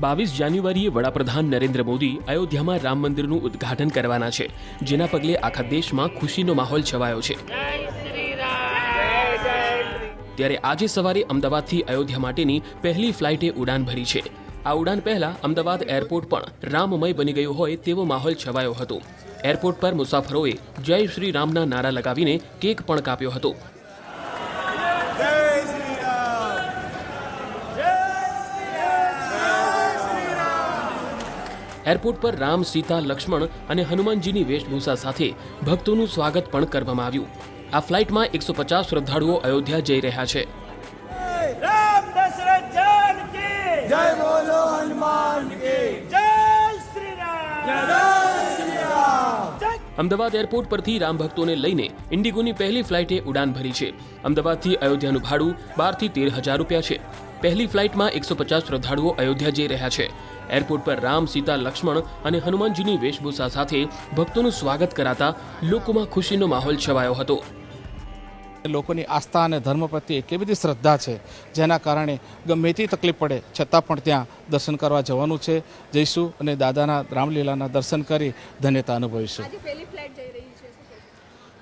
બાવીસ જાન્યુઆરીએ વડાપ્રધાન નરેન્દ્ર મોદી અયોધ્યામાં રામ મંદિરનું ઉદ્ઘાટન કરવાના છે, જેના પગલે આખા દેશમાં ખુશીનો માહોલ છવાયો છે. ત્યારે આજે સવારે અમદાવાદથી અયોધ્યા માટેની પહેલી ફ્લાઇટે ઉડાન ભરી છે. આ ઉડાન પહેલા અમદાવાદ એરપોર્ટ પણ રામમય બની ગયું હોય તેવો માહોલ છવાયો હતો. એરપોર્ટ પર મુસાફરોએ જય શ્રી રામના નારા લગાવીને કેક પણ કાપ્યો હતો. એરપોર્ટ પર રામ સીતા લક્ષ્મણ અને હનુમાનજીની વેશભૂષા સાથે ભક્તોનું સ્વાગત પણ કરવામાં આવ્યું. આ ફ્લાઇટમાં એકસો પચાસ શ્રદ્ધાળુઓ અયોધ્યા જઈ રહ્યા છે. અમદાવાદ એરપોર્ટ પરથી રામ ભક્તોને લઈને ઇન્ડિગોની પહેલી ફ્લાઇટે ઉડાન ભરી છે. અમદાવાદથી અયોધ્યાનું ભાડું બારથી તેર હજાર રૂપિયા છે. પહેલી ફ્લાઇટમાં એકસો પચાસ શ્રદ્ધાળુઓ અયોધ્યા જઈ રહ્યા છે. એરપોર્ટ પર રામ સીતા લક્ષ્મણ અને હનુમાનજીની વેશભૂષા સાથે ભક્તોનું સ્વાગત કરાતા લોકોમાં ખુશીનો માહોલ છવાયો હતો. લોકોની આસ્થા અને ધર્મ પ્રત્યે કેવી બધી શ્રદ્ધા છે જેના કારણે ગમે તે તકલીફ પડે છતાં પણ ત્યાં દર્શન કરવા જવાનું છે. જઈશું અને દાદાના રામલીલાના દર્શન કરી ધન્યતા અનુભવીશું આજે પહેલી ફ્લાઇટ જઈ રહી છે શું કહેશો?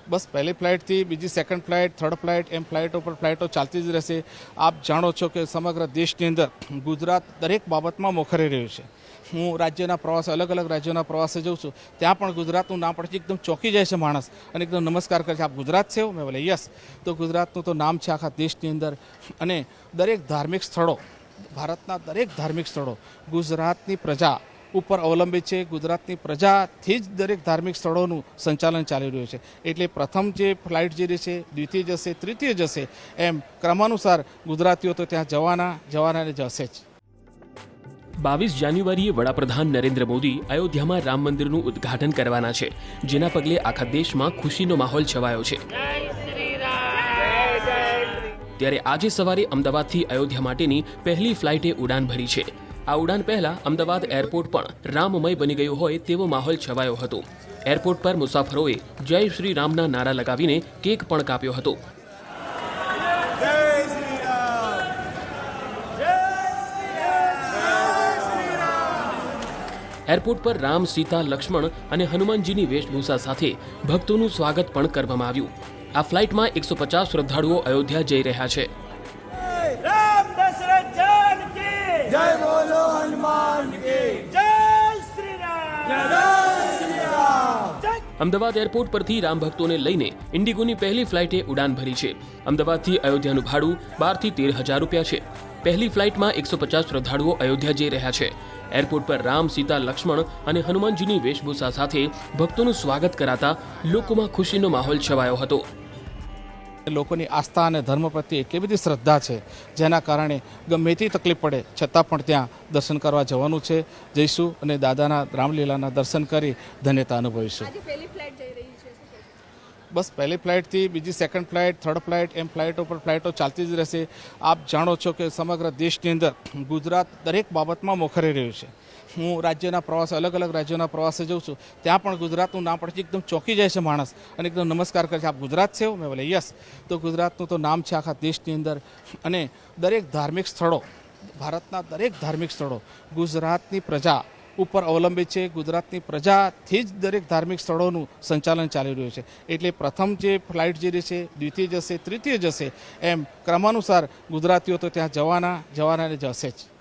બસ પહેલી ફ્લાઇટથી બીજી સેકન્ડ ફ્લાઇટ થર્ડ ફ્લાઇટ એમ ફ્લાઇટો પર ફ્લાઇટો ચાલતી જ રહેશે. આપ જાણો છો કે સમગ્ર દેશની અંદર ગુજરાત દરેક બાબતમાં મોખરે રહ્યું છે. હું રાજ્યના પ્રવાસે, અલગ અલગ રાજ્યોના પ્રવાસે જઉં છું, ત્યાં પણ ગુજરાતનું નામ પડશે, એકદમ ચોંકી જાય છે માણસ. અને એકદમ નમસ્કાર કરે છે, આપ ગુજરાત છે મેં બોલે, યસ. તો ગુજરાતનું તો નામ છે આખા દેશની અંદર. અને દરેક ધાર્મિક સ્થળો, ભારતના દરેક ધાર્મિક સ્થળો ગુજરાતની પ્રજા ઉપર અવલંબિત છે. ગુજરાતની પ્રજાથી જ દરેક ધાર્મિક સ્થળોનું સંચાલન ચાલી રહ્યું છે. એટલે પ્રથમ જે ફ્લાઇટ જે છે દ્વિતીય જશે, તૃતીય જશે, એમ ક્રમાનુસાર ગુજરાતીઓ તો ત્યાં જવાના જવાના જશે જ. બાવીસ જાન્યુઆરીએ વડાપ્રધાન નરેન્દ્ર મોદી અયોધ્યામાં રામ મંદિરનું ઉદ્ઘાટન કરવાના છે. જેના પગલે આખા દેશમાં ખુશીનો માહોલ છવાયો છે. ત્યારે આજે સવારે અમદાવાદથી અયોધ્યા માટેની પહેલી ફ્લાઇટે ઉડાન ભરી છે. આ ઉડાન પહેલા અમદાવાદ એરપોર્ટ પણ રામમય બની ગયું હોય તેવો માહોલ છવાયો હતો. એરપોર્ટ પર મુસાફરોએ જય શ્રી રામના નારા લગાવીને કેક પણ કાપ્યો હતો. એરપોર્ટ પર રામ, સીતા, લક્ષ્મણ અને હનુમાનજીની વેશભૂષા સાથે ભક્તોનું સ્વાગત પણ કરવામાં આવ્યું. આ ફ્લાઇટમાં એકસો પચાસ શ્રદ્ધાળુઓ અયોધ્યા જઈ રહ્યા છે. અમદાવાદ એરપોર્ટ પરથી રામ ભક્તોને લઈને ઇન્ડિગોની પહેલી ફ્લાઇટે ઉડાન ભરી છે. અમદાવાદથી અયોધ્યાનું ભાડું બારથી તેર હજાર રૂપિયા છે. પહેલી ફ્લાઇટમાં એકસો પચાસ શ્રદ્ધાળુઓ અયોધ્યા જઈ રહ્યા છે. એરપોર્ટ પર રામ, સીતા, લક્ષ્મણ અને હનુમાનજીની વેશભૂષા સાથે ભક્તોનું સ્વાગત કરાતા લોકોમાં ખુશીનો માહોલ છવાયો હતો. લોકોની આસ્થા અને ધર્મ પ્રત્યે કેવી બધી શ્રદ્ધા છે, જેના કારણે ગમે તે તકલીફ પડે. છતાં પણ ત્યાં દર્શન કરવા જવાનું છે. જઈશું અને દાદાના રામલીલાના દર્શન કરી ધન્યતા અનુભવીશું આજે પહેલી ફ્લાઇટ જઈ રહી છે શું કહેશો? બસ પહેલી ફ્લાઇટથી બીજી સેકન્ડ ફ્લાઇટ થર્ડ ફ્લાઇટ એમ ફ્લાઇટો પર ફ્લાઇટો ચાલતી જ રહેશે. આપ જાણો છો કે સમગ્ર દેશની અંદર ગુજરાત દરેક બાબતમાં મોખરે રહ્યું છે. હું રાજ્યના પ્રવાસે, અલગ અલગ રાજ્યોના પ્રવાસે જઉં છું, ત્યાં પણ ગુજરાતનું નામ પડશે એકદમ ચોંકી જાય છે માણસ અને એકદમ નમસ્કાર કરે છે. આપ ગુજરાત છે મેં બોલે, યસ. તો ગુજરાતનું તો નામ છે આખા દેશની અંદર અને દરેક ધાર્મિક સ્થળો, ભારતના દરેક ધાર્મિક સ્થળો ગુજરાતની પ્રજા ઉપર અવલંબિત છે. ગુજરાતની પ્રજાથી જ દરેક ધાર્મિક સ્થળોનું સંચાલન ચાલી રહ્યું છે. એટલે પ્રથમ જે ફ્લાઇટ જે છે દ્વિતીય જશે, તૃતીય જશે, એમ ક્રમાનુસાર ગુજરાતીઓ તો ત્યાં જવાના જવાના જશે જ.